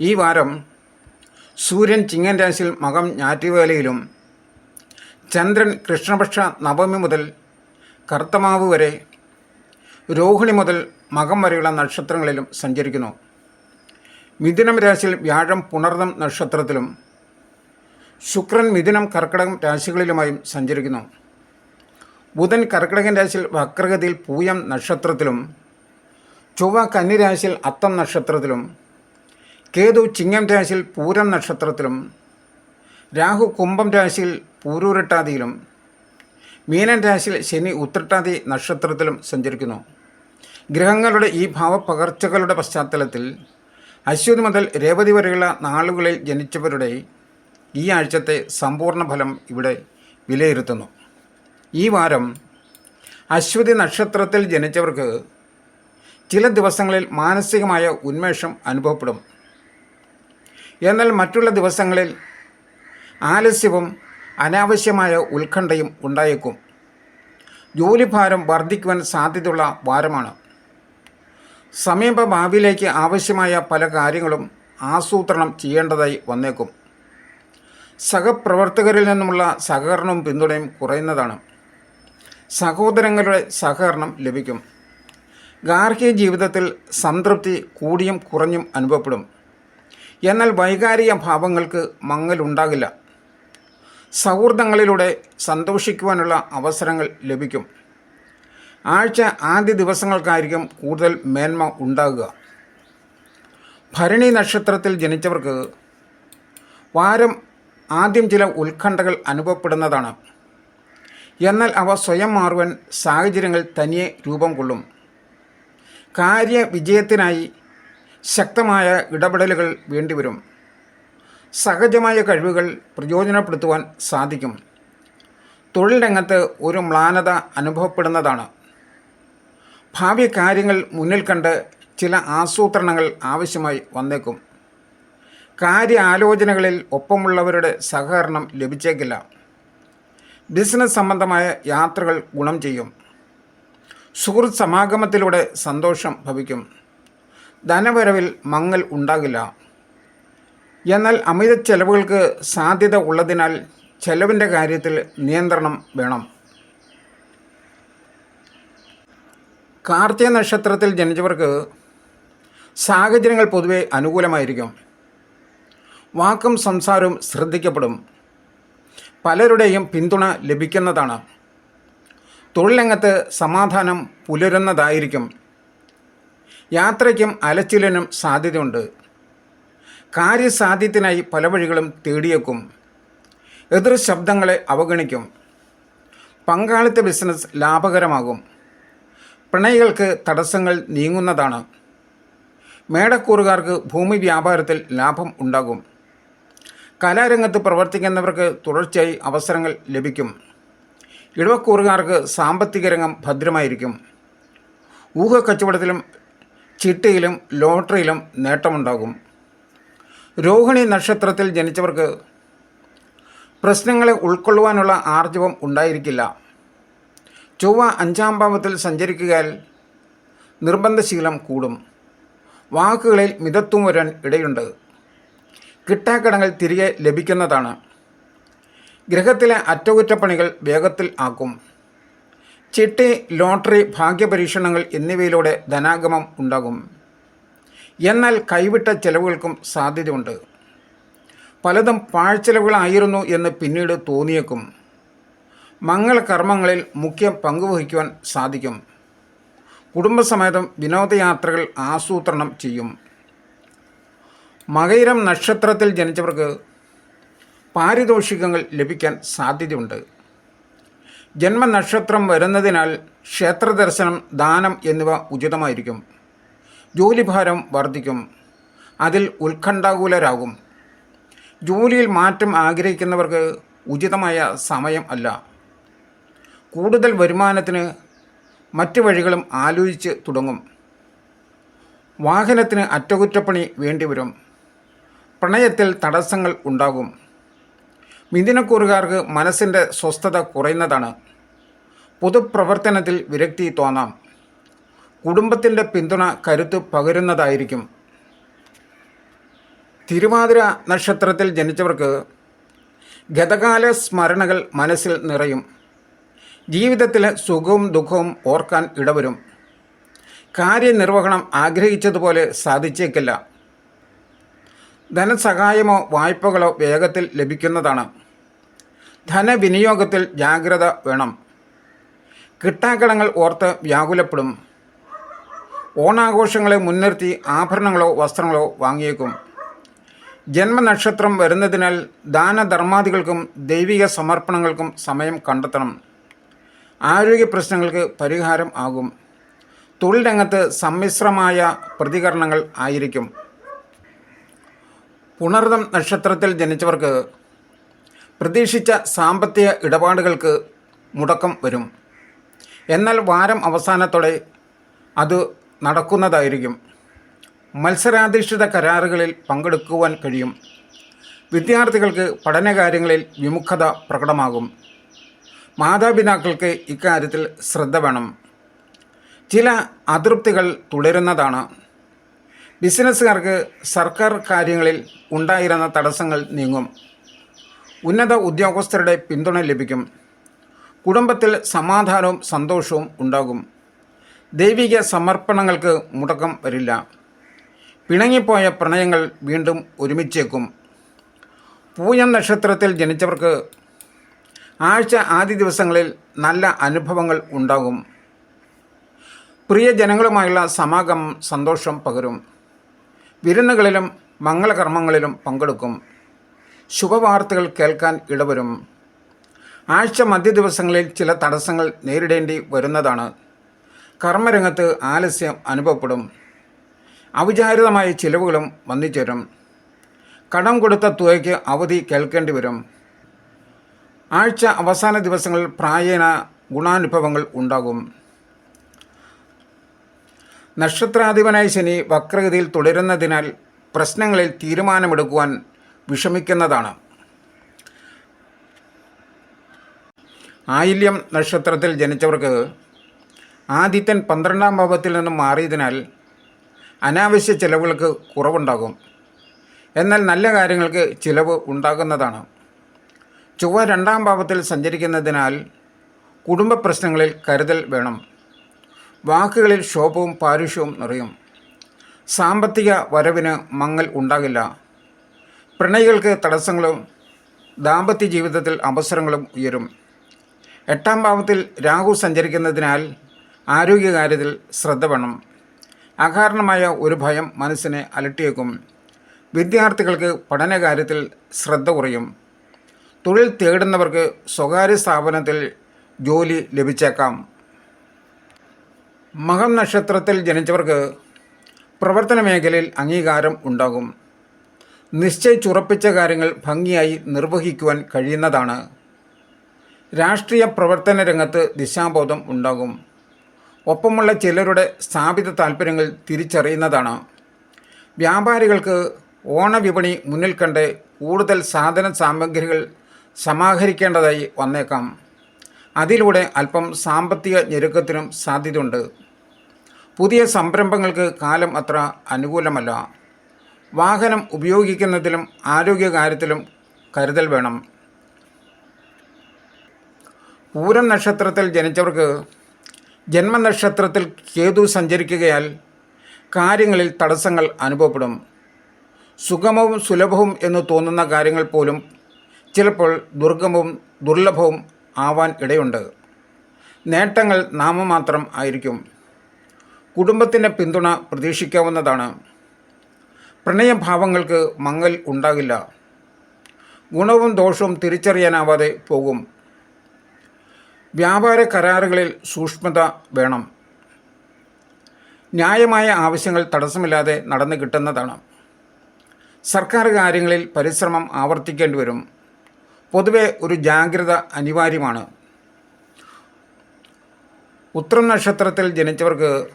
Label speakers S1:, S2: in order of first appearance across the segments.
S1: ഈ വാരം സൂര്യൻ ചിങ്ങൻ രാശിയിൽ മകം ഞാറ്റുവേലയിലും ചന്ദ്രൻ കൃഷ്ണപക്ഷ നവമി മുതൽ കർത്തമാവ് വരെ രോഹിണി മുതൽ മകം വരെയുള്ള നക്ഷത്രങ്ങളിലും സഞ്ചരിക്കുന്നു. മിഥുനം രാശിയിൽ വ്യാഴം പുണർന്നം നക്ഷത്രത്തിലും ശുക്രൻ മിഥുനം കർക്കിടകം രാശികളിലുമായും സഞ്ചരിക്കുന്നു. ബുധൻ കർക്കിടകൻ രാശിയിൽ വക്രഗതിയിൽ പൂയം നക്ഷത്രത്തിലും ചൊവ്വ കന്നിരാശിയിൽ അത്തം നക്ഷത്രത്തിലും കേതു ചിങ്ങം രാശിയിൽ പൂരം നക്ഷത്രത്തിലും രാഹു കുംഭം രാശിയിൽ പൂരൂരട്ടാതിയിലും മീനൻ രാശിയിൽ ശനി ഉത്രട്ടാതി നക്ഷത്രത്തിലും സഞ്ചരിക്കുന്നു. ഗ്രഹങ്ങളുടെ ഈ ഭാവപകർച്ചകളുടെ പശ്ചാത്തലത്തിൽ അശ്വതി മുതൽ രേവതി വരെയുള്ള നാളുകളിൽ ജനിച്ചവരുടെ ഈ ആഴ്ചത്തെ സമ്പൂർണ ഫലം ഇവിടെ വിലയിരുത്തുന്നു. ഈ വാരം അശ്വതി നക്ഷത്രത്തിൽ ജനിച്ചവർക്ക് ചില ദിവസങ്ങളിൽ മാനസികമായ ഉന്മേഷം അനുഭവപ്പെടും. എന്നാൽ മറ്റുള്ള ദിവസങ്ങളിൽ ആലസ്യവും അനാവശ്യമായ ഉത്കണ്ഠയും ഉണ്ടായേക്കും. ജോലിഭാരം വർദ്ധിക്കുവാൻ സാധ്യതയുള്ള വാരമാണ്. സമീപ ഭാവിയിലേക്ക് ആവശ്യമായ പല കാര്യങ്ങളും ആസൂത്രണം ചെയ്യേണ്ടതായി വന്നേക്കും. സഹപ്രവർത്തകരിൽ നിന്നുമുള്ള സഹകരണവും പിന്തുണയും കുറയുന്നതാണ്. സഹോദരങ്ങളുടെ സഹകരണം ലഭിക്കും. ഗാർഹിക ജീവിതത്തിൽ സംതൃപ്തി കൂടിയും കുറഞ്ഞും അനുഭവപ്പെടും. എന്നാൽ വൈകാരിക ഭാവങ്ങൾക്ക് മങ്ങലുണ്ടാകില്ല. സൗഹൃദങ്ങളിലൂടെ സന്തോഷിക്കുവാനുള്ള അവസരങ്ങൾ ലഭിക്കും. ആഴ്ച ആദ്യ ദിവസങ്ങൾക്കായിരിക്കും കൂടുതൽ മേന്മ ഉണ്ടാകുക. ഭരണി നക്ഷത്രത്തിൽ ജനിച്ചവർക്ക് വാരം ആദ്യം ചില ഉത്കണ്ഠകൾ അനുഭവപ്പെടുന്നതാണ്. എന്നാൽ അവ സ്വയം മാറുവാൻ സാഹചര്യങ്ങൾ തനിയെ രൂപം കൊള്ളും. കാര്യ വിജയത്തിനായി ശക്തമായ ഇടപെടലുകൾ വേണ്ടിവരും. സഹജമായ കഴിവുകൾ പ്രയോജനപ്പെടുത്തുവാൻ സാധിക്കും. തൊഴിൽ രംഗത്ത് ഒരു മ്ലാനത അനുഭവപ്പെടുന്നതാണ്. ഭാവി കാര്യങ്ങൾ മുന്നിൽ കണ്ട് ചില ആസൂത്രണങ്ങൾ ആവശ്യമായി വന്നേക്കും. കാര്യ ആലോചനകളിൽ ഒപ്പമുള്ളവരുടെ സഹകരണം ലഭിച്ചേക്കില്ല. ബിസിനസ് സംബന്ധമായ യാത്രകൾ ഗുണം ചെയ്യും. സുഹൃത്ത് സമാഗമത്തിലൂടെ സന്തോഷം ഭവിക്കും. ധനവരവിൽ മങ്ങൽ ഉണ്ടാകില്ല. എന്നാൽ അമിത ചെലവുകൾക്ക് സാധ്യത ഉള്ളതിനാൽ ചെലവിന്റെ കാര്യത്തിൽ നിയന്ത്രണം വേണം. കാർത്തിക നക്ഷത്രത്തിൽ ജനിച്ചവർക്ക് സാഹചര്യങ്ങൾ പൊതുവെ അനുകൂലമായിരിക്കും. വാക്കും സംസാരവും ശ്രദ്ധിക്കപ്പെടും. പലരുടെയും പിന്തുണ ലഭിക്കുന്നതാണ്. തൊഴിലംഗത്ത് സമാധാനം പുലരുന്നതായിരിക്കും. യാത്രയ്ക്കും അലച്ചിലിനും സാധ്യതയുണ്ട്. കാര്യസാധ്യത്തിനായി പല വഴികളും തേടിയേക്കും. എതിർ ശബ്ദങ്ങളെ അവഗണിക്കും. പങ്കാളിത്ത ബിസിനസ് ലാഭകരമാകും. പ്രണയികൾക്ക് തടസ്സങ്ങൾ നീങ്ങുന്നതാണ്. മേടക്കൂറുകാർക്ക് ഭൂമി വ്യാപാരത്തിൽ ലാഭം ഉണ്ടാകും. കലാരംഗത്ത് പ്രവർത്തിക്കുന്നവർക്ക് തുടർച്ചയായി അവസരങ്ങൾ ലഭിക്കും. ഇടവക്കൂറുകാർക്ക് സാമ്പത്തിക രംഗം ഭദ്രമായിരിക്കും. ഊഹക്കച്ചവടത്തിലും ചിട്ടയിലും ലോട്ടറിയിലും നേട്ടമുണ്ടാകും. രോഹിണി നക്ഷത്രത്തിൽ ജനിച്ചവർക്ക് പ്രശ്നങ്ങളെ ഉൾക്കൊള്ളുവാനുള്ള ആർജവം ഉണ്ടായിരിക്കില്ല. ചൊവ്വ അഞ്ചാം ഭാവത്തിൽ സഞ്ചരിക്കുകയാൽ നിർബന്ധശീലം കൂടും. വാക്കുകളിൽ മിതത്വം വരാൻ ഇടയുണ്ട്. കിട്ടാക്കടങ്ങൾ തിരികെ ലഭിക്കുന്നതാണ്. ഗ്രഹത്തിലെ അറ്റകുറ്റപ്പണികൾ വേഗത്തിൽ ആക്കും. ചിട്ടി ലോട്ടറി ഭാഗ്യപരീക്ഷണങ്ങൾ എന്നിവയിലൂടെ ധനാഗമം ഉണ്ടാകും. എന്നാൽ കൈവിട്ട ചെലവുകൾക്കും സാധ്യതയുണ്ട്. പലതും പാഴ്ചെലവുകളായിരുന്നു എന്ന് പിന്നീട് തോന്നിയേക്കും. മംഗളകർമ്മങ്ങളിൽ മുഖ്യ പങ്കുവഹിക്കുവാൻ സാധിക്കും. കുടുംബസമേതം വിനോദയാത്രകൾ ആസൂത്രണം ചെയ്യും. മകയിരം നക്ഷത്രത്തിൽ ജനിച്ചവർക്ക് പാരിതോഷികങ്ങൾ ലഭിക്കാൻ സാധ്യതയുണ്ട്. ജന്മനക്ഷത്രം വരുന്നതിനാൽ ക്ഷേത്രദർശനം ദാനം എന്നിവ ഉചിതമായിരിക്കും. ജോലിഭാരം വർദ്ധിക്കും. അതിൽ ഉത്കണ്ഠാകുലരാകും. ജോലിയിൽ മാറ്റം ആഗ്രഹിക്കുന്നവർക്ക് ഉചിതമായ സമയം അല്ല. കൂടുതൽ വരുമാനത്തിന് മറ്റു വഴികളും ആലോചിച്ച് തുടങ്ങും. വാഹനത്തിന് അറ്റകുറ്റപ്പണി വേണ്ടിവരും. പ്രണയത്തിൽ തടസ്സങ്ങൾ ഉണ്ടാകും. മിഥുനക്കൂറുകാർക്ക് മനസ്സിന്റെ സ്വസ്ഥത കുറയുന്നതാണ്. പൊതുപ്രവർത്തനത്തിൽ വിരക്തി തോന്നാം. കുടുംബത്തിന്റെ പിന്തുണ കരുത്ത് പകരുന്നതായിരിക്കും. തിരുവാതിര നക്ഷത്രത്തിൽ ജനിച്ചവർക്ക് ഗതകാല സ്മരണകൾ മനസ്സിൽ നിറയും. ജീവിതത്തിലെ സുഖവും ദുഃഖവും ഓർക്കാൻ ഇടവരും. കാര്യനിർവഹണം ആഗ്രഹിച്ചതുപോലെ സാധിച്ചേക്കില്ല. ധനസഹായമോ വായ്പകളോ വേഗത്തിൽ ലഭിക്കുന്നതാണ്. ധനവിനിയോഗത്തിൽ ജാഗ്രത വേണം. കിട്ടാക്കടങ്ങൾ ഓർത്ത് വ്യാകുലപ്പെടും. ഓണാഘോഷങ്ങളെ മുൻനിർത്തി ആഭരണങ്ങളോ വസ്ത്രങ്ങളോ വാങ്ങിയേക്കും. ജന്മനക്ഷത്രം വരുന്നതിനാൽ ദാനധർമാദികൾക്കും ദൈവിക സമർപ്പണങ്ങൾക്കും സമയം കണ്ടെത്തണം. ആരോഗ്യ പ്രശ്നങ്ങൾക്ക് പരിഹാരം ആകും. തൊഴിൽ രംഗത്ത് സമ്മിശ്രമായ പ്രതികരണങ്ങൾ ആയിരിക്കും. പുണർദം നക്ഷത്രത്തിൽ ജനിച്ചവർക്ക് പ്രതീക്ഷിച്ച സാമ്പത്തിക ഇടപാടുകൾക്ക് മുടക്കം വരും. എന്നാൽ വാരം അവസാനത്തോടെ അത് നടക്കുന്നതായിരിക്കും. മത്സരാധിഷ്ഠിത കരാറുകളിൽ പങ്കെടുക്കുവാൻ കഴിയും. വിദ്യാർത്ഥികൾക്ക് പഠനകാര്യങ്ങളിൽ വിമുഖത പ്രകടമാകും. മാതാപിതാക്കൾക്ക് ഇക്കാര്യത്തിൽ ശ്രദ്ധ വേണം. ചില അതൃപ്തികൾ തുടരുന്നതാണ്. ബിസിനസ്സുകാർക്ക് സർക്കാർ കാര്യങ്ങളിൽ ഉണ്ടായിരുന്ന തടസ്സങ്ങൾ നീങ്ങും. ഉന്നത ഉദ്യോഗസ്ഥരുടെ പിന്തുണ ലഭിക്കും. കുടുംബത്തിൽ സമാധാനവും സന്തോഷവും ഉണ്ടാകും. ദൈവിക സമർപ്പണങ്ങൾക്ക് മുടക്കം വരില്ല. പിണങ്ങിപ്പോയ പ്രണയങ്ങൾ വീണ്ടും ഒരുമിച്ചേക്കും. പൂയം നക്ഷത്രത്തിൽ ജനിച്ചവർക്ക് ആഴ്ച ആദ്യ ദിവസങ്ങളിൽ നല്ല അനുഭവങ്ങൾ ഉണ്ടാകും. പ്രിയജനങ്ങളുമായുള്ള സമാഗമം സന്തോഷം പകരും. വിരുന്നുകളിലും മംഗളകർമ്മങ്ങളിലും പങ്കെടുക്കും. ശുഭവാർത്തകൾ കേൾക്കാൻ ഇടവരും. ആഴ്ച മധ്യ ദിവസങ്ങളിൽ ചില തടസ്സങ്ങൾ നേരിടേണ്ടി വരുന്നതാണ്. കർമ്മരംഗത്ത് ആലസ്യം അനുഭവപ്പെടും. അവിചാരിതമായ ചിലവുകളും വന്നിച്ചേരും. കടം കൊടുത്ത തുകയ്ക്ക് അവധി കേൾക്കേണ്ടി വരും. ആഴ്ച അവസാന ദിവസങ്ങളിൽ പ്രായേണ ഗുണാനുഭവങ്ങൾ ഉണ്ടാകും. നക്ഷത്രാധിപനായ ശനി വക്രഗതിയിൽ തുടരുന്നതിനാൽ പ്രശ്നങ്ങളിൽ തീരുമാനമെടുക്കുവാൻ വിഷമിക്കുന്നതാണ്. ആയില്യം നക്ഷത്രത്തിൽ ജനിച്ചവർക്ക് ആദിത്യൻ പന്ത്രണ്ടാം ഭാവത്തിൽ നിന്നും മാറിയതിനാൽ അനാവശ്യ ചിലവുകൾക്ക് കുറവുണ്ടാകും. എന്നാൽ നല്ല കാര്യങ്ങൾക്ക് ചിലവ് ഉണ്ടാകുന്നതാണ്. ചൊവ്വ രണ്ടാം ഭാവത്തിൽ സഞ്ചരിക്കുന്നതിനാൽ കുടുംബ പ്രശ്നങ്ങളിൽ കരുതൽ വേണം. വാക്കുകളിൽ ക്ഷോഭവും പാരുഷ്യവും നിറയും. സാമ്പത്തിക വരവിന് മങ്ങൽ ഉണ്ടാകില്ല. പ്രണയികൾക്ക് തടസ്സങ്ങളും ദാമ്പത്യ ജീവിതത്തിൽ അവസരങ്ങളും ഉയരും. എട്ടാം ഭാവത്തിൽ രാഹു സഞ്ചരിക്കുന്നതിനാൽ ആരോഗ്യകാര്യത്തിൽ ശ്രദ്ധ വേണം. അകാരണമായ ഒരു ഭയം മനസ്സിനെ അലട്ടിയേക്കും. വിദ്യാർത്ഥികൾക്ക് പഠനകാര്യത്തിൽ ശ്രദ്ധ കുറയും. തൊഴിൽ തേടുന്നവർക്ക് സ്വകാര്യ സ്ഥാപനത്തിൽ ജോലി ലഭിച്ചേക്കാം. മകം നക്ഷത്രത്തിൽ ജനിച്ചവർക്ക് പ്രവർത്തന മേഖലയിൽ അംഗീകാരം ഉണ്ടാകും. നിശ്ചയിച്ചുറപ്പിച്ച കാര്യങ്ങൾ ഭംഗിയായി നിർവഹിക്കുവാൻ കഴിയുന്നതാണ്. രാഷ്ട്രീയ പ്രവർത്തന രംഗത്ത് ദിശാബോധം ഉണ്ടാകും. ഒപ്പമുള്ള ചിലരുടെ സ്ഥാപിത താൽപ്പര്യങ്ങൾ തിരിച്ചറിയുന്നതാണ്. വ്യാപാരികൾക്ക് ഓണവിപണി മുന്നിൽ കണ്ട് കൂടുതൽ സാധന സാമഗ്രികൾ സമാഹരിക്കേണ്ടതായി വന്നേക്കാം. അതിലൂടെ അല്പം സാമ്പത്തിക ഞെരുക്കത്തിനും സാധ്യതയുണ്ട്. പുതിയ സംരംഭങ്ങൾക്ക് കാലം അത്ര അനുകൂലമല്ല. വാഹനം ഉപയോഗിക്കുന്നതിലും ആരോഗ്യകാര്യത്തിലും കരുതൽ വേണം. പൂരം നക്ഷത്രത്തിൽ ജനിച്ചവർക്ക് ജന്മനക്ഷത്രത്തിൽ കേതു സഞ്ചരിക്കുകയാൽ കാര്യങ്ങളിൽ തടസ്സങ്ങൾ അനുഭവപ്പെടും. സുഗമവും സുലഭവും എന്ന് തോന്നുന്ന കാര്യങ്ങൾ പോലും ചിലപ്പോൾ ദുർഗമവും ദുർലഭവും ആവാൻ ഇടയുണ്ട്. നേട്ടങ്ങൾ നാമമാത്രം ആയിരിക്കും. കുടുംബത്തിന്റെ പിന്തുണ പ്രതീക്ഷിക്കാവുന്നതാണ്. പ്രണയഭാവങ്ങൾക്ക് മങ്ങൽ ഉണ്ടാകില്ല. ഗുണവും ദോഷവും തിരിച്ചറിയാനാവാതെ പോകും. വ്യാപാര കരാറുകളിൽ സൂക്ഷ്മത വേണം. ന്യായമായ ആവശ്യങ്ങൾ തടസ്സമില്ലാതെ നടന്നു കിട്ടുന്നതാണ്. സർക്കാർ കാര്യങ്ങളിൽ പരിശ്രമം ആവർത്തിക്കേണ്ടി വരും. പൊതുവെ ഒരു ജാഗ്രത അനിവാര്യമാണ്. ഉത്തരം നക്ഷത്രത്തിൽ ജനിച്ചവർക്ക്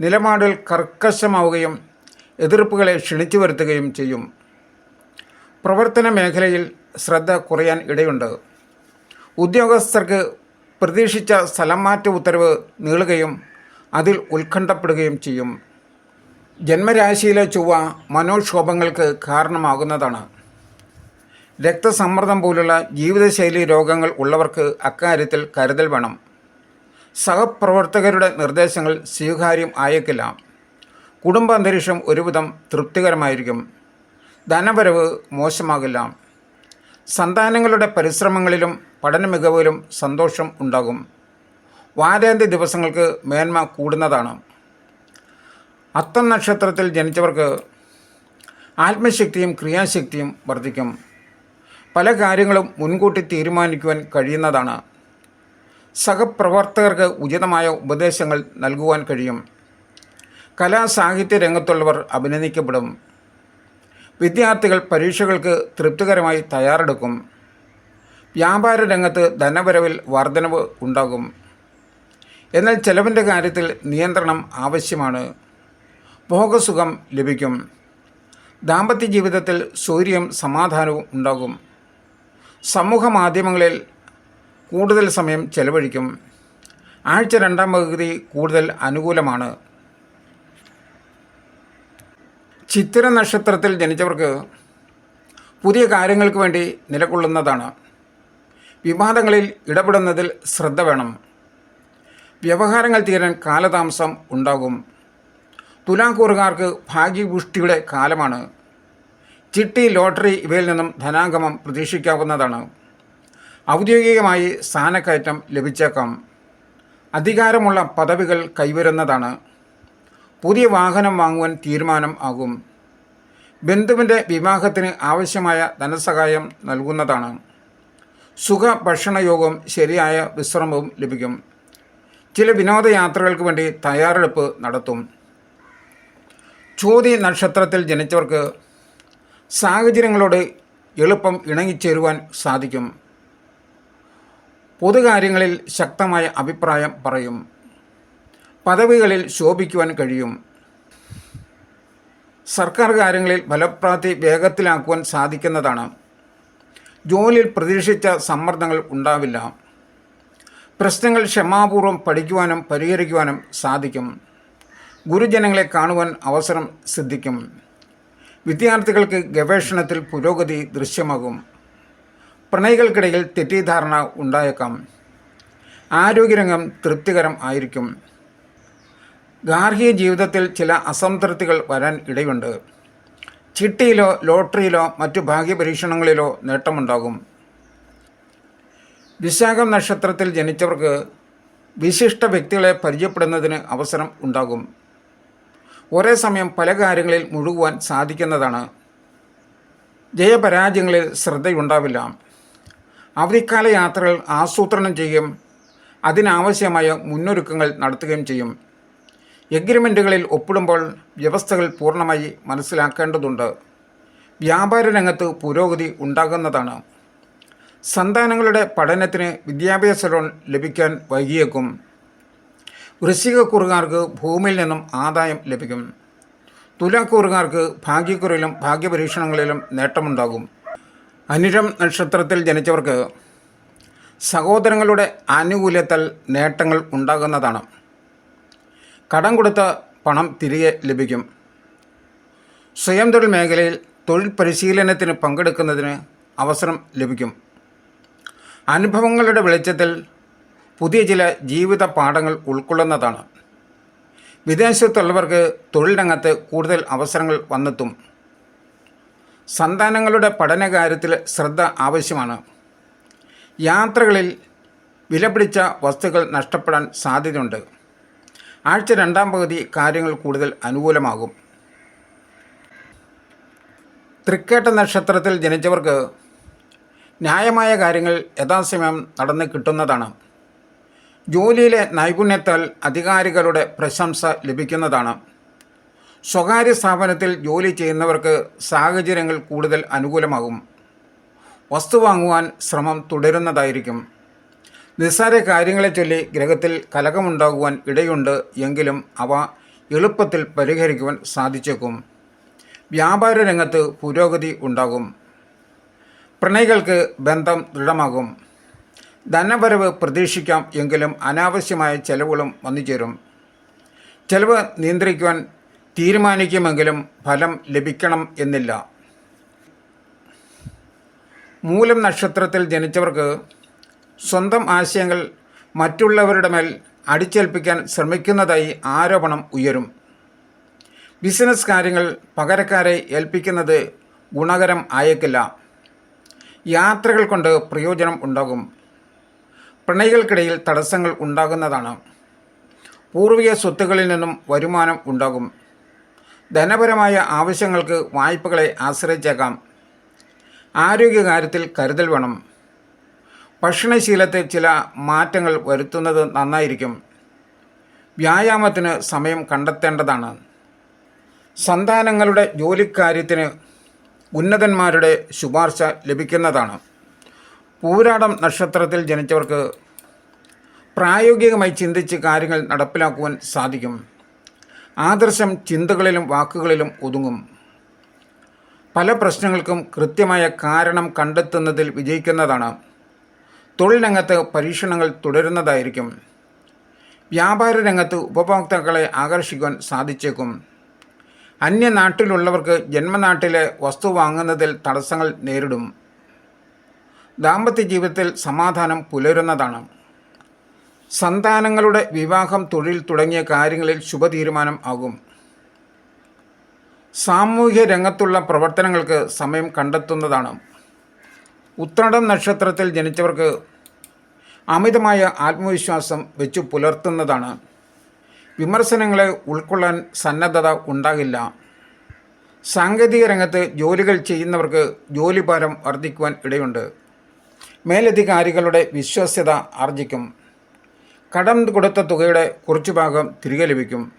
S1: നിലപാടിൽ കർക്കശമാവുകയും എതിർപ്പുകളെ ക്ഷണിച്ചു വരുത്തുകയും ചെയ്യും. പ്രവർത്തന മേഖലയിൽ ശ്രദ്ധ കുറയാൻ ഇടയുണ്ട്. ഉദ്യോഗസ്ഥർക്ക് പ്രതീക്ഷിച്ച സ്ഥലം മാറ്റ ഉത്തരവ് നീളുകയും അതിൽ ഉത്കണ്ഠപ്പെടുകയും ചെയ്യും. ജന്മരാശിയിലെ ചൊവ്വ മനോക്ഷോഭങ്ങൾക്ക് കാരണമാകുന്നതാണ്. രക്തസമ്മർദ്ദം പോലുള്ള ജീവിതശൈലി രോഗങ്ങൾ ഉള്ളവർക്ക് അക്കാര്യത്തിൽ കരുതൽ വേണം. സഹപ്രവർത്തകരുടെ നിർദ്ദേശങ്ങൾ സ്വീകാര്യം ആയേക്കില്ല. കുടുംബ അന്തരീക്ഷം ഒരുവിധം തൃപ്തികരമായിരിക്കും. ധനവരവ് മോശമാകില്ല. സന്താനങ്ങളുടെ പരിശ്രമങ്ങളിലും പഠന മികവിലും സന്തോഷം ഉണ്ടാകും. വാരാന്ത്യ ദിവസങ്ങൾക്ക് മേന്മ കൂടുന്നതാണ്. അത്തം നക്ഷത്രത്തിൽ ജനിച്ചവർക്ക് ആത്മശക്തിയും ക്രിയാശക്തിയും വർദ്ധിക്കും. പല കാര്യങ്ങളും മുൻകൂട്ടി തീരുമാനിക്കുവാൻ കഴിയുന്നതാണ്. സഹപ്രവർത്തകർക്ക് ഉചിതമായ ഉപദേശങ്ങൾ നൽകുവാൻ കഴിയും. കലാ സാഹിത്യ രംഗത്തുള്ളവർ അഭിനന്ദിക്കപ്പെടും. വിദ്യാർത്ഥികൾ പരീക്ഷകൾക്ക് തൃപ്തികരമായി തയ്യാറെടുക്കും. വ്യാപാര രംഗത്ത് ധനവരവിൽ വർധനവ് ഉണ്ടാകും. എന്നാൽ ചെലവിന്റെ കാര്യത്തിൽ നിയന്ത്രണം ആവശ്യമാണ്. ഭോഗസുഖം ലഭിക്കും. ദാമ്പത്യ ജീവിതത്തിൽ സൂര്യം സമാധാനവും ഉണ്ടാകും. സമൂഹ മാധ്യമങ്ങളിൽ കൂടുതൽ സമയം ചെലവഴിക്കും. ആഴ്ച രണ്ടാം പകുതി കൂടുതൽ അനുകൂലമാണ്. ചിത്തിര നക്ഷത്രത്തിൽ ജനിച്ചവർക്ക് പുതിയ കാര്യങ്ങൾക്ക് വേണ്ടി നിലകൊള്ളുന്നതാണ്. വിവാദങ്ങളിൽ ഇടപെടുന്നതിൽ ശ്രദ്ധ വേണം. വ്യവഹാരങ്ങൾ തീരാൻ കാലതാമസം ഉണ്ടാകും. തുലാക്കൂറുകാർക്ക് ഭാഗ്യപുഷ്ടിയുടെ കാലമാണ്. ചിട്ടി ലോട്ടറി ഇവയിൽ നിന്നും ധനാഗമം പ്രതീക്ഷിക്കാവുന്നതാണ്. ഔദ്യോഗികമായി സ്ഥാനക്കയറ്റം ലഭിച്ചേക്കാം. അധികാരമുള്ള പദവികൾ കൈവരുന്നതാണ്. പുതിയ വാഹനം വാങ്ങുവാൻ തീരുമാനം ആകും. ബന്ധുവിന്റെ വിവാഹത്തിന് ആവശ്യമായ ധനസഹായം നൽകുന്നതാണ്. സുഖ ഭക്ഷണയോഗവും ശരിയായ വിശ്രമവും ലഭിക്കും. ചില വിനോദയാത്രകൾക്ക് വേണ്ടി തയ്യാറെടുപ്പ് നടത്തും. ചോതി നക്ഷത്രത്തിൽ ജനിച്ചവർക്ക് സാഹചര്യങ്ങളോട് എളുപ്പം ഇണങ്ങിച്ചേരുവാൻ സാധിക്കും. പൊതുകാര്യങ്ങളിൽ ശക്തമായ അഭിപ്രായം പറയും. പദവികളിൽ ശോഭിക്കുവാൻ കഴിയും. സർക്കാർ കാര്യങ്ങളിൽ ഫലപ്രാപ്തി വേഗത്തിലാക്കുവാൻ സാധിക്കുന്നതാണ്. ജോലിയിൽ പ്രതീക്ഷിച്ച സമ്മർദ്ദങ്ങൾ ഉണ്ടാവില്ല. പ്രശ്നങ്ങൾ ക്ഷമാപൂർവം പഠിക്കുവാനും പരിഹരിക്കുവാനും സാധിക്കും. ഗുരുജനങ്ങളെ കാണുവാൻ അവസരം സിദ്ധിക്കും. വിദ്യാർത്ഥികൾക്ക് ഗവേഷണത്തിൽ പുരോഗതി ദൃശ്യമാകും. പ്രണയികൾക്കിടയിൽ തെറ്റിദ്ധാരണ ഉണ്ടായേക്കാം. ആരോഗ്യരംഗം തൃപ്തികരം ആയിരിക്കും. ഗാർഹിക ജീവിതത്തിൽ ചില അസംതൃപ്തികൾ വരാൻ ഇടയുണ്ട്. ചിട്ടിയിലോ ലോട്ടറിയിലോ മറ്റു ഭാഗ്യപരീക്ഷണങ്ങളിലോ നേട്ടമുണ്ടാകും. വിശാഖം നക്ഷത്രത്തിൽ ജനിച്ചവർക്ക് വിശിഷ്ട വ്യക്തികളെ പരിചയപ്പെടുന്നതിന് അവസരം ഉണ്ടാകും. ഒരേ സമയം പല കാര്യങ്ങളിൽ മുഴുകുവാൻ സാധിക്കുന്നതാണ്. ജയപരാജയങ്ങളിൽ ശ്രദ്ധയുണ്ടാവില്ല. അവധിക്കാല യാത്രകൾ ആസൂത്രണം ചെയ്യും. അതിനാവശ്യമായ മുന്നൊരുക്കങ്ങൾ നടത്തുകയും ചെയ്യും. എഗ്രിമെന്റുകളിൽ ഒപ്പിടുമ്പോൾ വ്യവസ്ഥകൾ പൂർണമായി മനസ്സിലാക്കേണ്ടതുണ്ട്. വ്യാപാര രംഗത്ത് പുരോഗതി ഉണ്ടാകുന്നതാണ്. സന്താനങ്ങളുടെ പഠനത്തിന് വിദ്യാഭ്യാസ ലോൺ ലഭിക്കാൻ വൈകിയേക്കും. വൃശ്ചികക്കുറുകാർക്ക് ഭൂമിയിൽ നിന്നും ആദായം ലഭിക്കും. തുലാക്കൂറുകാർക്ക് ഭാഗ്യക്കുറിയിലും ഭാഗ്യപരീക്ഷണങ്ങളിലും നേട്ടമുണ്ടാകും. അനിരം നക്ഷത്രത്തിൽ ജനിച്ചവർക്ക് സഹോദരങ്ങളുടെ ആനുകൂല്യത്താൽ നേട്ടങ്ങൾ ഉണ്ടാകുന്നതാണ്. കടം കൊടുത്ത പണം തിരികെ ലഭിക്കും. സ്വയം തൊഴിൽ മേഖലയിൽ തൊഴിൽ പരിശീലനത്തിന് പങ്കെടുക്കുന്നതിന് അവസരം ലഭിക്കും. അനുഭവങ്ങളുടെ വെളിച്ചത്തിൽ പുതിയ ചില ജീവിത പാഠങ്ങൾ ഉൾക്കൊള്ളുന്നതാണ്. വിദേശത്തുള്ളവർക്ക് തൊഴിൽ കൂടുതൽ അവസരങ്ങൾ വന്നെത്തും. സന്താനങ്ങളുടെ പഠനകാര്യത്തിൽ ശ്രദ്ധ ആവശ്യമാണ്. യാത്രകളിൽ വിലപിടിച്ച വസ്തുക്കൾ നഷ്ടപ്പെടാൻ സാധ്യതയുണ്ട്. ആഴ്ച രണ്ടാം പകുതി കാര്യങ്ങൾ കൂടുതൽ അനുകൂലമാകും. തൃക്കേട്ട നക്ഷത്രത്തിൽ ജനിച്ചവർക്ക് ന്യായമായ കാര്യങ്ങൾ യഥാസമയം നടന്ന് കിട്ടുന്നതാണ്. ജോലിയിലെ നൈപുണ്യത്താൽ അധികാരികളുടെ പ്രശംസ ലഭിക്കുന്നതാണ്. സ്വകാര്യ സ്ഥാപനത്തിൽ ജോലി ചെയ്യുന്നവർക്ക് സാഹചര്യങ്ങൾ കൂടുതൽ അനുകൂലമാകും. വസ്തു വാങ്ങുവാൻ ശ്രമം തുടരുന്നതായിരിക്കും. നിസ്സാര കാര്യങ്ങളെ ചൊല്ലി ഗ്രഹത്തിൽ കലകമുണ്ടാകുവാൻ ഇടയുണ്ട് എങ്കിലും അവ എളുപ്പത്തിൽ പരിഹരിക്കുവാൻ സാധിച്ചേക്കും. വ്യാപാര രംഗത്ത് പുരോഗതി ഉണ്ടാകും. പ്രണയികൾക്ക് ബന്ധം ദൃഢമാകും. ധനവരവ് പ്രതീക്ഷിക്കാം എങ്കിലും അനാവശ്യമായ ചെലവുകളും വന്നുചേരും. ചെലവ് നിയന്ത്രിക്കുവാൻ തീരുമാനിക്കുമെങ്കിലും ഫലം ലഭിക്കണം എന്നില്ല. മൂലം നക്ഷത്രത്തിൽ ജനിച്ചവർക്ക് സ്വന്തം ആശയങ്ങൾ മറ്റുള്ളവരുടെ മേൽ അടിച്ചേൽപ്പിക്കാൻ ശ്രമിക്കുന്നതായി ആരോപണം ഉയരും. ബിസിനസ് കാര്യങ്ങൾ പകരക്കാരെ ഏൽപ്പിക്കുന്നത് ഗുണകരം ആയേക്കില്ല. യാത്രകൾ കൊണ്ട് പ്രയോജനം ഉണ്ടാകും. പ്രണയികൾക്കിടയിൽ തടസ്സങ്ങൾ ഉണ്ടാകുന്നതാണ്. പൂർവിക സ്വത്തുക്കളിൽ നിന്നും വരുമാനം ഉണ്ടാകും. ധനപരമായ ആവശ്യങ്ങൾക്ക് വായ്പകളെ ആശ്രയിച്ചേക്കാം. ആരോഗ്യകാര്യത്തിൽ കരുതൽ വേണം. ഭക്ഷണശീലത്തെ ചില മാറ്റങ്ങൾ വരുത്തുന്നത് നന്നായിരിക്കും. വ്യായാമത്തിന് സമയം കണ്ടെത്തേണ്ടതാണ്. സന്താനങ്ങളുടെ ജോലിക്കാര്യത്തിന് ഉന്നതന്മാരുടെ ശുപാർശ ലഭിക്കുന്നതാണ്. പൂരാടം നക്ഷത്രത്തിൽ ജനിച്ചവർക്ക് പ്രായോഗികമായി ചിന്തിച്ച് കാര്യങ്ങൾ നടപ്പിലാക്കുവാൻ സാധിക്കും. ആദർശം ചിന്തകളിലും വാക്കുകളിലും ഒതുങ്ങും. പല പ്രശ്നങ്ങൾക്കും കൃത്യമായ കാരണം കണ്ടെത്തുന്നതിൽ വിജയിക്കുന്നതാണ്. തൊഴിൽ രംഗത്ത് പരീക്ഷണങ്ങൾ തുടരുന്നതായിരിക്കും. വ്യാപാര രംഗത്ത് ഉപഭോക്താക്കളെ ആകർഷിക്കാൻ സാധിച്ചേക്കും. അന്യനാട്ടിലുള്ളവർക്ക് ജന്മനാട്ടിലെ വസ്തു വാങ്ങുന്നതിൽ തടസ്സങ്ങൾ നേരിടും. ദാമ്പത്യ ജീവിതത്തിൽ സമാധാനം പുലരുന്നതാണ്. സന്താനങ്ങളുടെ വിവാഹം തൊഴിൽ തുടങ്ങിയ കാര്യങ്ങളിൽ ശുഭതീരുമാനം ആകും. സാമൂഹ്യ രംഗത്തുള്ള പ്രവർത്തനങ്ങൾക്ക് സമയം കണ്ടെത്തുന്നതാണ്. ഉത്രാടം നക്ഷത്രത്തിൽ ജനിച്ചവർക്ക് അമിതമായ ആത്മവിശ്വാസം വെച്ചു പുലർത്തുന്നതാണ്. വിമർശനങ്ങളെ ഉൾക്കൊള്ളാൻ സന്നദ്ധത ഉണ്ടാകില്ല. സാങ്കേതിക രംഗത്ത് ജോലികൾ ചെയ്യുന്നവർക്ക് ജോലിഭാരം വർദ്ധിക്കുവാൻ ഇടയുണ്ട്. മേലധികാരികളുടെ വിശ്വാസ്യത ആർജിക്കും. കടം കൊടുത്ത തുകയുടെ കുറച്ചു ഭാഗം തിരികെ ലഭിക്കും.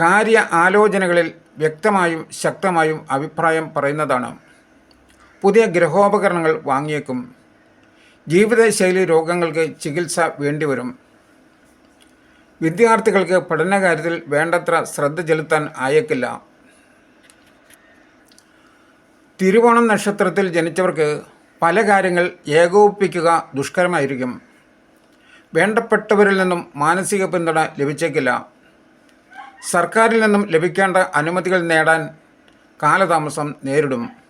S1: കാര്യ ആലോചനകളിൽ വ്യക്തമായും ശക്തമായും അഭിപ്രായം പറയുന്നതാണ്. പുതിയ ഗ്രഹോപകരണങ്ങൾ വാങ്ങിയേക്കും. ജീവിതശൈലി രോഗങ്ങൾക്ക് ചികിത്സ വേണ്ടിവരും. വിദ്യാർത്ഥികൾക്ക് പഠനകാര്യത്തിൽ വേണ്ടത്ര ശ്രദ്ധ ചെലുത്താൻ ആയേക്കില്ല. തിരുവോണം നക്ഷത്രത്തിൽ ജനിച്ചവർക്ക് പല കാര്യങ്ങൾ ഏകോപിപ്പിക്കുക ദുഷ്കരമായിരിക്കും. വേണ്ടപ്പെട്ടവരിൽ നിന്നും മാനസിക പിന്തുണ ലഭിച്ചേക്കില്ല. സർക്കാരിൽ നിന്നും ലഭിക്കേണ്ട അനുമതികൾ നേടാൻ കാലതാമസം നേരിടും.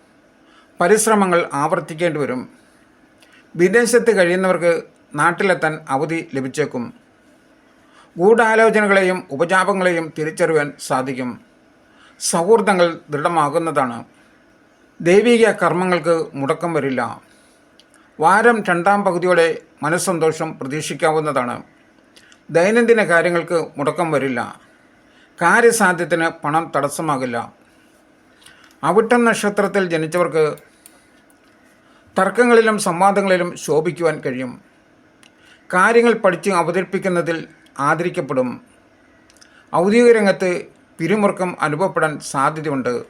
S1: പരിശ്രമങ്ങൾ ആവർത്തിക്കേണ്ടി വരും. വിദേശത്ത് കഴിയുന്നവർക്ക് നാട്ടിലെത്താൻ അവധി ലഭിച്ചേക്കും. ഗൂഢാലോചനകളെയും ഉപജാപങ്ങളെയും തിരിച്ചറിയാൻ സാധിക്കും. സൗഹൃദങ്ങൾ ദൃഢമാകുന്നതാണ്. ദൈവിക കർമ്മങ്ങൾക്ക് മുടക്കം വരില്ല. വാരം രണ്ടാം പകുതിയോടെ മനസ്സന്തോഷം പ്രതീക്ഷിക്കാവുന്നതാണ്. ദൈനംദിന കാര്യങ്ങൾക്ക് മുടക്കം വരില്ല. കാര്യസാധ്യത്തിന് പണം തടസ്സമാകില്ല. അവിട്ടം നക്ഷത്രത്തിൽ ജനിച്ചവർക്ക് തർക്കങ്ങളിലും സംവാദങ്ങളിലും ശോഭിക്കുവാൻ കഴിയും. കാര്യങ്ങൾ പഠിച്ച് അവതരിപ്പിക്കുന്നതിൽ ആദരിക്കപ്പെടും. ഔദ്യോഗിക രംഗത്ത് പിരിമുറുക്കം അനുഭവപ്പെടാൻ സാധ്യതയുണ്ട്.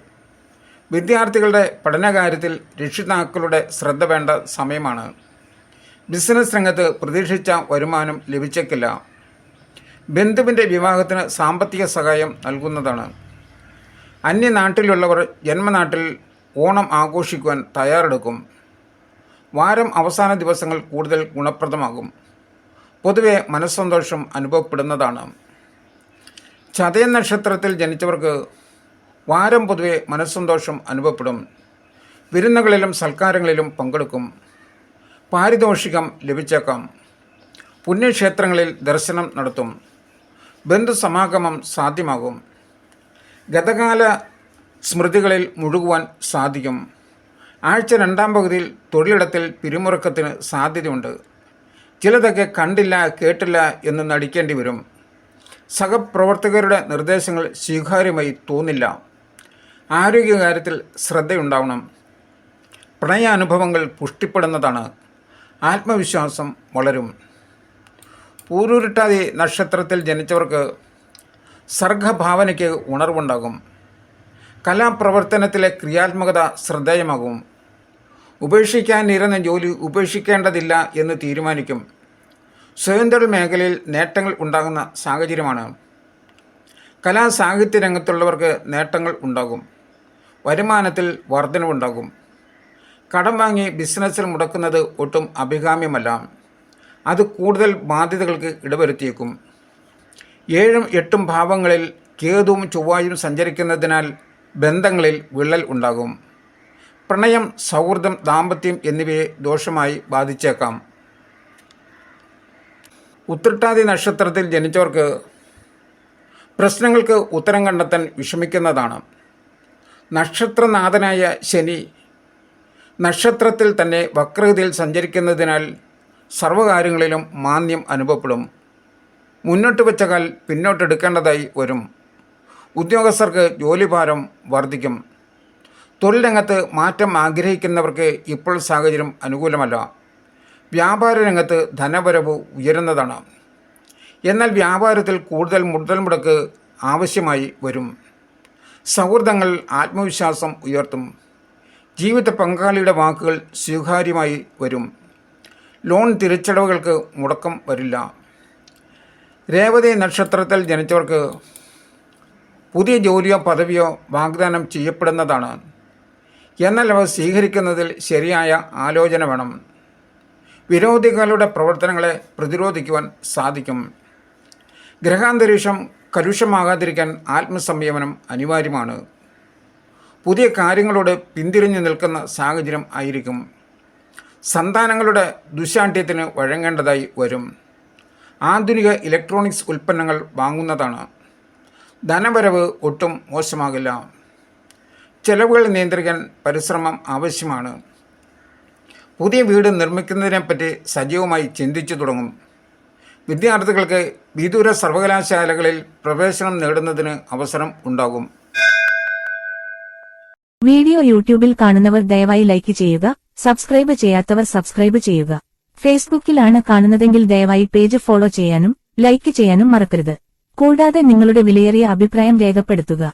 S1: വിദ്യാർത്ഥികളുടെ പഠനകാര്യത്തിൽ രക്ഷിതാക്കളുടെ ശ്രദ്ധ വേണ്ട സമയമാണ്. ബിസിനസ് രംഗത്ത് പ്രതീക്ഷിച്ച വരുമാനം ലഭിച്ചേക്കില്ല. ബന്ധുവിന്റെ വിവാഹത്തിന് സാമ്പത്തിക സഹായം നൽകുന്നതാണ്. അന്യനാട്ടിലുള്ളവർ ജന്മനാട്ടിൽ ഓണം ആഘോഷിക്കുവാൻ തയ്യാറെടുക്കും. വാരം അവസാന ദിവസങ്ങൾ കൂടുതൽ ഗുണപ്രദമാകും. പൊതുവെ മനസ്സന്തോഷം അനുഭവപ്പെടുന്നതാണ്. ചതയ നക്ഷത്രത്തിൽ ജനിച്ചവർക്ക് വാരം പൊതുവെ മനസ്സന്തോഷം അനുഭവപ്പെടും. വിരുന്നുകളിലും സൽക്കാരങ്ങളിലും പങ്കെടുക്കും. പാരിതോഷികം ലഭിച്ചേക്കാം. പുണ്യക്ഷേത്രങ്ങളിൽ ദർശനം നടത്തും. ബന്ധുസമാഗമം സാധ്യമാകും. ഗതകാല സ്മൃതികളിൽ മുഴുകുവാൻ സാധിക്കും. ആഴ്ച രണ്ടാം പകുതിയിൽ തൊഴിലിടത്തിൽ പിരിമുറുക്കത്തിന് സാധ്യതയുണ്ട്. ചിലതൊക്കെ കണ്ടില്ല കേട്ടില്ല എന്ന് നടിക്കേണ്ടി വരും. സഹപ്രവർത്തകരുടെ നിർദ്ദേശങ്ങൾ സ്വീകാര്യമായി തോന്നില്ല. ആരോഗ്യകാര്യത്തിൽ ശ്രദ്ധയുണ്ടാവണം. പ്രണയാനുഭവങ്ങൾ പുഷ്ടിപ്പെടുന്നതാണ്. ആത്മവിശ്വാസം വളരും. പൂരൂരുട്ടാതി നക്ഷത്രത്തിൽ ജനിച്ചവർക്ക് സർഗഭാവനയ്ക്ക് ഉണർവുണ്ടാകും. കലാപ്രവർത്തനത്തിലെ ക്രിയാത്മകത ശ്രദ്ധേയമാകും. ഉപേക്ഷിക്കാനിരുന്ന ജോലി ഉപേക്ഷിക്കേണ്ടതില്ല എന്ന് തീരുമാനിക്കും. സ്വയം തൊഴിൽ മേഖലയിൽ നേട്ടങ്ങൾ ഉണ്ടാകുന്ന സാഹചര്യമാണ്. കലാ സാഹിത്യ രംഗത്തുള്ളവർക്ക് നേട്ടങ്ങൾ ഉണ്ടാകും. വരുമാനത്തിൽ വർധനവുണ്ടാകും. കടം വാങ്ങി ബിസിനസ്സിൽ മുടക്കുന്നത് ഒട്ടും അഭികാമ്യമല്ല. അത് കൂടുതൽ ബാധ്യതകൾക്ക് ഇടവരുത്തിയേക്കും. ഏഴും എട്ടും ഭാവങ്ങളിൽ കേതുവും ചൊവ്വായും സഞ്ചരിക്കുന്നതിനാൽ ബന്ധങ്ങളിൽ വിള്ളൽ ഉണ്ടാകും. പ്രണയം സൗഹൃദം ദാമ്പത്യം എന്നിവയെ ദോഷമായി ബാധിച്ചേക്കാം. ഉത്രട്ടാതി നക്ഷത്രത്തിൽ ജനിച്ചവർക്ക് പ്രശ്നങ്ങൾക്ക് ഉത്തരം കണ്ടെത്താൻ വിഷമിക്കുന്നതാണ്. നക്ഷത്രനാഥനായ ശനി നക്ഷത്രത്തിൽ തന്നെ വക്രഗതിയിൽ സഞ്ചരിക്കുന്നതിനാൽ സർവകാര്യങ്ങളിലും മാന്യം അനുഭവപ്പെടും. മുന്നോട്ട് വെച്ച കാൽ പിന്നോട്ടെടുക്കേണ്ടതായി വരും. ഉദ്യോഗസ്ഥർക്ക് ജോലിഭാരം വർദ്ധിക്കും തൊഴിൽ രംഗത്ത് മാറ്റം ആഗ്രഹിക്കുന്നവർക്ക് ഇപ്പോൾ സാഹചര്യം അനുകൂലമല്ല. വ്യാപാര രംഗത്ത് ധനവരവ് ഉയരുന്നതാണ്. എന്നാൽ വ്യാപാരത്തിൽ കൂടുതൽ മുതൽ മുടക്ക് ആവശ്യമായി വരും. സൗഹൃദങ്ങൾ ആത്മവിശ്വാസം ഉയർത്തും. ജീവിത പങ്കാളിയുടെ വാക്കുകൾ സ്വീകാര്യമായി വരും. ലോൺ തിരിച്ചടവുകൾക്ക് മുടക്കം വരില്ല. രേവതി നക്ഷത്രത്തിൽ ജനിച്ചവർക്ക് പുതിയ ജോലിയോ പദവിയോ വാഗ്ദാനം ചെയ്യപ്പെടുന്നതാണ്. എന്നാൽ അവ സ്വീകരിക്കുന്നതിൽ ശരിയായ ആലോചന വേണം. വിരോധികളുടെ പ്രവർത്തനങ്ങളെ പ്രതിരോധിക്കുവാൻ സാധിക്കും. ഗ്രഹാന്തരീക്ഷം കലുഷമാകാതിരിക്കാൻ ആത്മസംയമനം അനിവാര്യമാണ്. പുതിയ കാര്യങ്ങളോട് പിന്തിരിഞ്ഞു നിൽക്കുന്ന സാഹചര്യം ആയിരിക്കും. സന്താനങ്ങളുടെ ദുശാഠ്യത്തിന് വഴങ്ങേണ്ടതായി വരും. ആധുനിക ഇലക്ട്രോണിക്സ് ഉൽപ്പന്നങ്ങൾ വാങ്ങുന്നതാണ്. ധനവരവ് ഒട്ടും മോശമാകില്ല. ചെലവുകൾ നിയന്ത്രിക്കാൻ പരിശ്രമം ആവശ്യമാണ്. പുതിയ വീട് നിർമ്മിക്കുന്നതിനെപ്പറ്റി സജീവമായി ചിന്തിച്ചു തുടങ്ങും. വിദ്യാർത്ഥികൾക്ക് വിദൂര സർവകലാശാലകളിൽ പ്രവേശനം നേടുന്നതിന് അവസരം ഉണ്ടാകും.
S2: വീഡിയോ യൂട്യൂബിൽ കാണുന്നവർ ദയവായി ലൈക്ക് ചെയ്യുക സബ്സ്ക്രൈബ് ചെയ്യാത്തവർ സബ്സ്ക്രൈബ് ചെയ്യുക. ഫേസ്ബുക്കിലാണ് കാണുന്നതെങ്കിൽ ദയവായി പേജ് ഫോളോ ചെയ്യാനും ലൈക്ക് ചെയ്യാനും മറക്കരുത്. കൂടാതെ നിങ്ങളുടെ വിലയേറിയ അഭിപ്രായം രേഖപ്പെടുത്തുക.